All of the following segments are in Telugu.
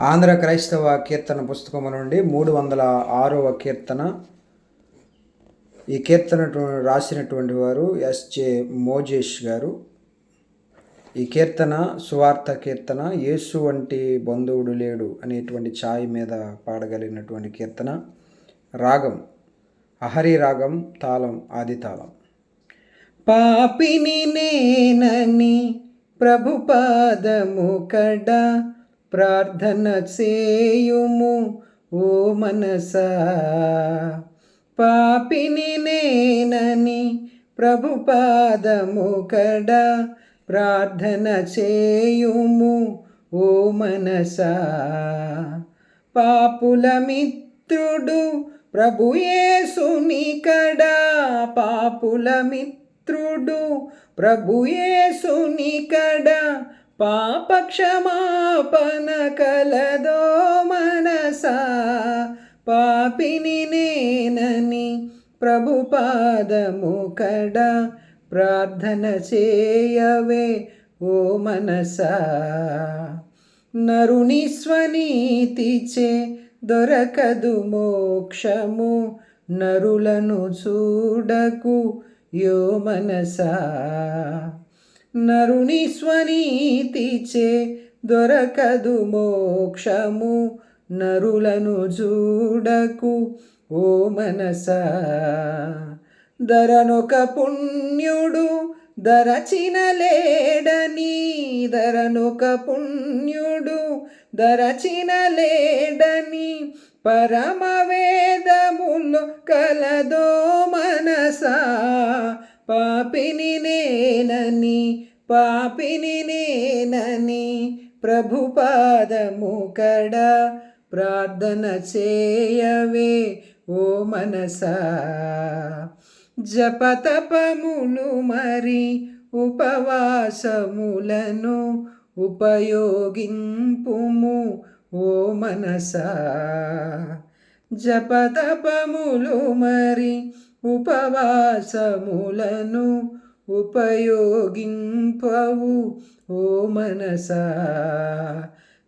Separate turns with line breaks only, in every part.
ఆంధ్ర క్రైస్తవ కీర్తన పుస్తకము నుండి మూడు వందల ఆరవ కీర్తన. ఈ కీర్తన రాసినటువంటి వారు ఎస్జే మోజేష్ గారు. ఈ కీర్తన సువార్త కీర్తన యేసు వంటి బంధువుడు లేడు అనేటువంటి ఛాయ్ మీద పాడగలిగినటువంటి కీర్తన. రాగం అహరి రాగం తాళం ఆది తాళం. పాపిని నేనని ప్రభు పాదము కడా ప్రార్థన చేయుము ఓ మనసా. పాపిని నేనని ప్రభు పాదము కడ ప్రార్థన చేయుము ఓ మనసా. పాపుల మిత్రుడు ప్రభు యేసుని కడా పాపుల మిత్రుడు ప్రభు యేసుని కడా పాపక్షమాపన కలదో మనసా పాపిని నేనని ప్రభు పాదము కడ ప్రార్థన చేయవే ఓ మనసా. నరుని స్వనీతిచే దొరకదు మోక్షము నరులను చూడకు యో మనసా. నరుని స్వనీతిచే దొరకదు మోక్షము నరులను చూడకు ఓ మనస. ధరనొక పుణ్యుడు దరచిన లేడని ధరనొక పుణ్యుడు దరచిన లేడని పరమవేదములు కలదో మనసా. పాపిని నేనని పాపిని నేనని ప్రభు పాదము కడ ప్రార్థన చేయవే ఓ మనసా. జపతపములు మరి ఉపవాసములను ఉపయోగింపుము ఓ మనసా. జపతపములు మరి ఉపవాసములను ఉపయోగింపవు ఓ మనసా.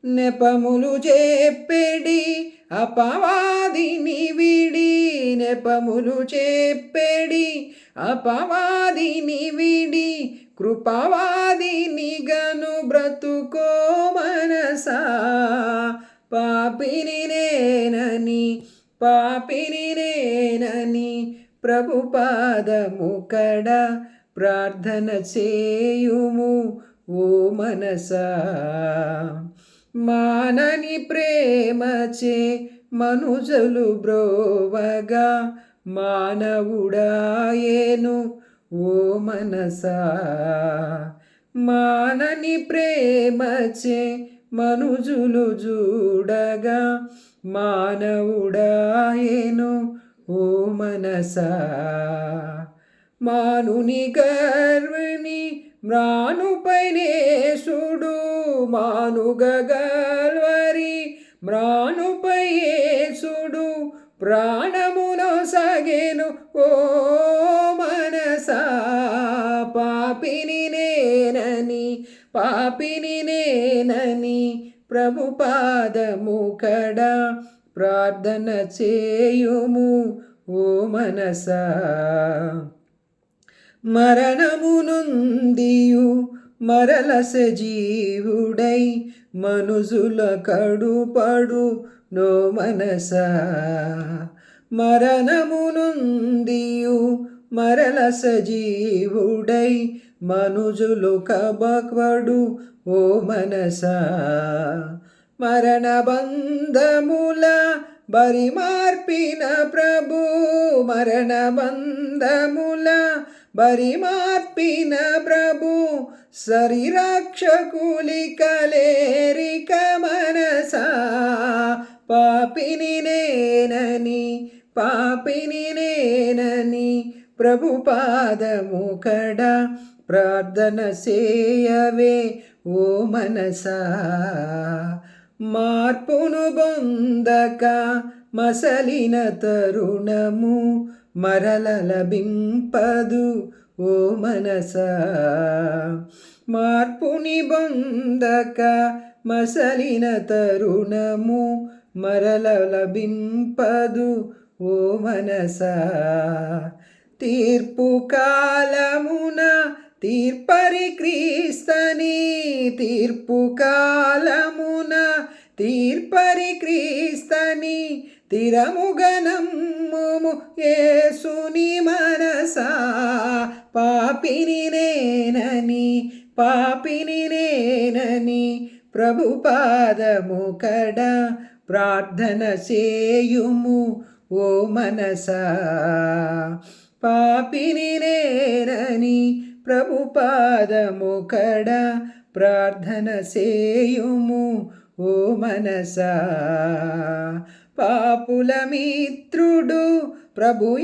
నెపములు చెప్పెడి అపవాదిని విడి. నెపములు చెప్పెడి అపవాదిని విడి. కృపవాదిని గను బ్రతుకో మనసా. పాపిని నేనని పాపిని నేనని ప్రభుపాదము కడ ప్రార్థన చేయుము ఓ మనసా. మానని ప్రేమచే మనుజలు బ్రోవగా మానవుడాయేను ఓ మనసా. మానని ప్రేమచే మనుజులు చూడగా మానవుడాయేను ఓ మనసా మానుని గర్విని మ్రానుపైనేసుడు మానుగగల్వరి మ్రానుపైయేసుడు ప్రాణమును సగెను ఓ మనసా. పాపిని నేనని పాపిని నేనని ప్రభు పాదము కడా ప్రార్థన చేయుము ఓ మనస. మరణము నుందియు మరల సజీవుడై మనుజుల కడుపడు నో మనస. మరణము నుందియు మరల సజీవుడై మనుజులు కబక్వడు ఓ మనసా. మరణ బంధముల బరి మార్పిన ప్రభు మరణ బంధముల బరి మార్పిన ప్రభు శరీరాక్షకులి కలేరిక మనసా పాపిని నేనని పాపిని నేనని ప్రభు పాదము కడ ప్రార్థన చేయవే ఓ మనసా మార్పును బొందక మసలిన తరుణము మరల లభింపదు ఓ మనస. మార్పుని బొందక మసలిన తరుణము మరల లభింపదు ఓ మనస. తీర్పు కాలమున తీర్పరి క్రీస్తని తీర్పు కాలం తీర్పరి క్రీస్తని తిరముగనమ్ము ఏసుని మనసా. పాపిని నేనని పాపిని నేనని ప్రభు పాదము కడ ప్రార్థన చేయుము ఓ మనసా. పాపిని నేనని ప్రభు పాదము కడ ప్రార్థన చేయుము ఓ మనసా పాపుల మిత్రుడు ప్రభు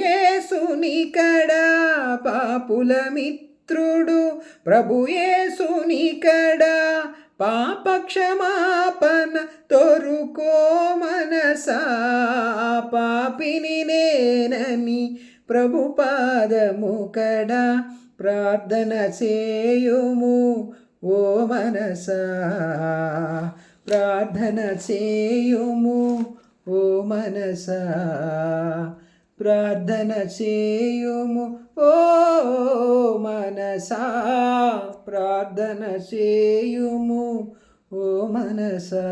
కడ పాపుల మిత్రుడు ప్రభుయే యేసుని పాప క్షమాపణ తొరుకో మనసా పాపిని నేనని ప్రభు పాదము కడ ప్రార్థన చేయుము ఓ మనసా. ప్రార్థన చేయుము ఓ మనస. ప్రార్థన చేయుము ఓ మనస. ప్రార్థన చేయుము ఓ మనసా.